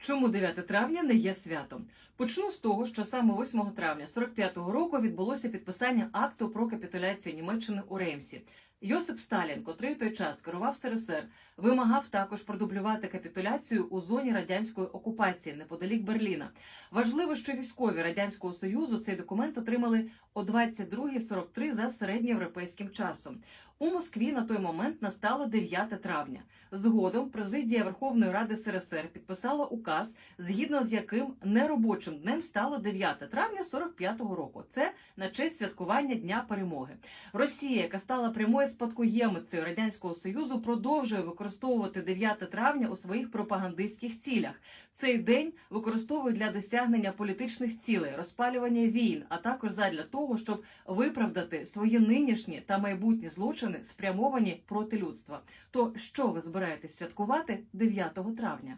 Чому 9 травня не є святом? Почну з того, що саме 8 травня 45-го року відбулося підписання акту про капітуляцію Німеччини у Реймсі. Йосип Сталін, котрий той час керував СРСР, вимагав також продублювати капітуляцію у зоні радянської окупації неподалік Берліна. Важливо, що військові радянського союзу цей документ отримали о 22.43 за середньоєвропейським часом. У Москві на той момент настало 9 травня. Згодом президія Верховної Ради СРСР підписала указ, згідно з яким неробочим днем стало 9 травня 45-го року. Це на честь святкування Дня Перемоги. Росія, яка стала прямою спадкоємицею радянського союзу, продовжує використовувати 9 травня у своїх пропагандистських цілях. Цей день використовують для досягнення політичних цілей, розпалювання війн, а також задля того, щоб виправдати свої нинішні та майбутні злочини, спрямовані проти людства. То що ви збираєтесь святкувати 9 травня?